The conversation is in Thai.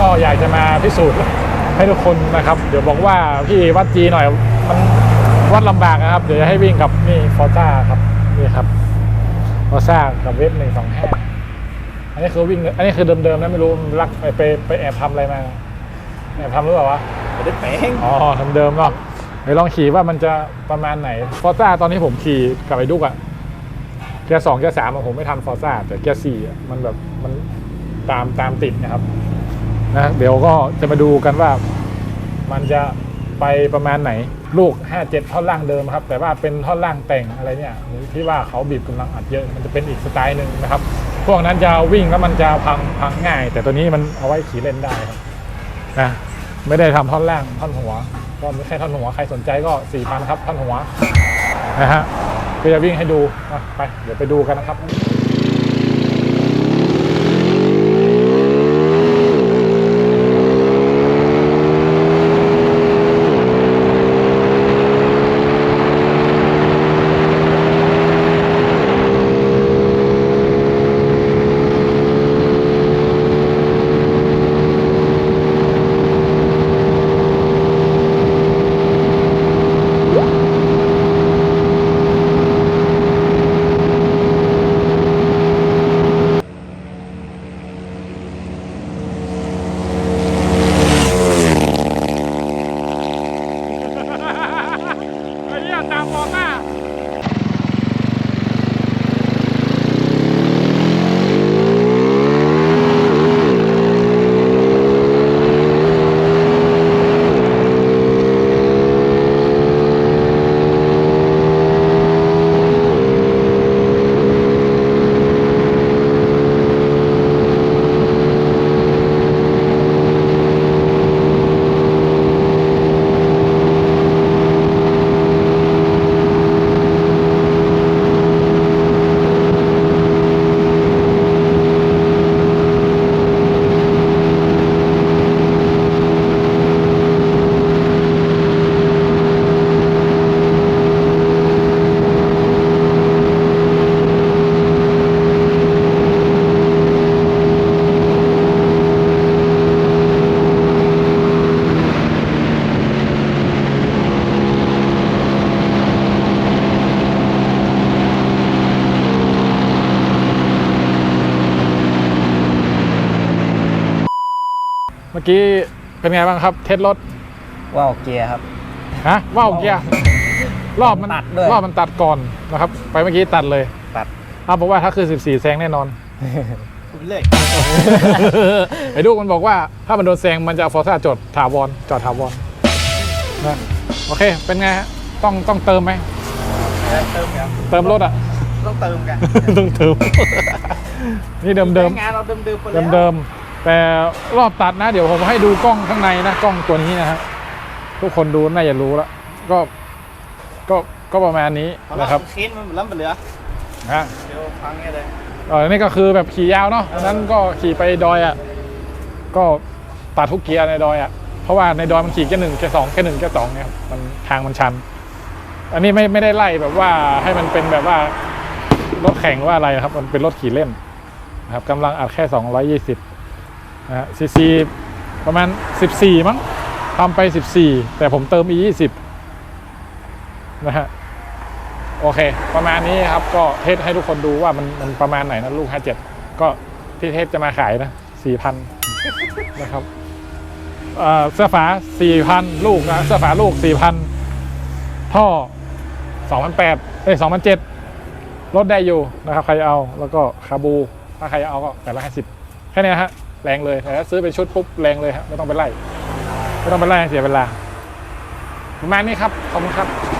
ก็อยากจะมาพิสูจน์ให้ทุกคนนะครับ เดี๋ยวบอกว่าพี่วัดจีหน่อยมันวัดลำบากนะครับ เดี๋ยวจะให้วิ่งกับนี่ฟอร์ซ่าครับนี่ครับฟอร์ซ่ากับเว็บหนึ่งสองห้าอันนี้คือวิ่งอันนี้คือเดิมๆนะไม่รู้มันลักไปไปไปแอบทำอะไรมาแอบทำหรือเปล่าวะไม่ได้แป้งอ๋อทำเดิมเนาะเดี๋ยวลองขี่ว่ามันจะประมาณไหนฟอร์ซ่าตอนนี้ผมขี่กับไอ้ดุกอะเกียร์สองเกียร์สามอะผมไม่ทันฟอร์ซ่าแต่เกียร์สี่อะมันแบบมันตามตามติดนะครับ นะเดี๋ยวก็จะมาดูกันว่ามันจะไปประมาณไหนลูก 57 ท่อนล่างเดิมครับ แต่ว่าเป็นท่อนล่างแต่งอะไรเนี่ยที่ว่าเขาบีบกำลังอัดเยอะมันจะเป็นอีกสไตล์หนึ่งนะครับ พวกนั้นจะวิ่งแล้วมันจะพังพังง่าย แต่ตัวนี้มันเอาไว้ขี่เล่นได้ครับนะไม่ได้ทำท่อนล่างท่อนหัว ก็ไม่ใช่ท่อนหัวใครสนใจก็สี่พันครับท่อนหัวนะฮะก็จะวิ่งให้ดูไป เดี๋ยวไปดูกันนะครับ มื่อกี้เป็นไงบ้างครับ เทสรถว้าวเกียร์ครับ ฮะว่าวเกียร์รอบมันตัดด้วย รอบมันตัดก่อนนะครับ ไปเมื่อกี้ตัดเลยตัดอ้าวบอกว่าถ้าคือ 14แซงแน่นอนเลยไอ้ดูกมันบอกว่าถ้ามันโดนแซงมันจะเอาฟอร์ซ่าจอดถาวรจอดถาวรนะโอเค เป็นไงฮะต้องต้องเติมไหม เติมครับเติมรถอะ ต้องเติมกันต้องเติม นี่เดิมเดิมงานเราเดิมเดิมเดิมเดิมๆ แต่รอบตัดนะ เดี๋ยวผมให้ดูกล้องข้างในนะ กล้องตัวนี้นะฮะทุกคนดูน่าจะรู้แล้วก็ก็ก็ประมาณนี้นะครับค้นมันล้ำไปเหลือนะเดี๋ยวพังไงเลยเออนี่ก็คือแบบขี่ยาวเนาะนั้นก็ขี่ไปดอยอะก็ตัดทุกเกียร์ในดอยอะเพราะว่าในดอยมันขี่แค่หนึ่งแค่สองแค่หนึ่งแค่สองเนี่ยมันทางมันชัน อันนี้ไม่ไม่ได้ไล่แบบว่าให้มันเป็นแบบว่ารถแข่งว่าอะไรนะครับ มันเป็นรถขี่เล่นนะครับกำลังอัดแค่ 220 นะฮะซีซีประมาณ 14 มั้งทำไป 14 แต่ผมเติม E20 นะฮะโอเค ประมาณนี้ครับก็เทสให้ทุกคนดูว่ามันมันประมาณไหนนะลูก 57 ก็ที่เทสจะมาขายนะ 4,000 นะครับเสื้อฝา 4,000 ลูกนะเสื้อฝาลูก 4,000 ท่อ 2,800เอ้ย2,700ลดได้อยู่นะครับ ใครเอาแล้วก็คาบู ถ้าใครเอาก็850แค่นี้ฮะ แรงเลยแต่ถ้าซื้อเป็นชุดปุ๊บแรงเลยฮะไม่ต้องไปไล่ไม่ต้องไปไล่เสียเวลาประมาณนี้ครับขอบคุณครับ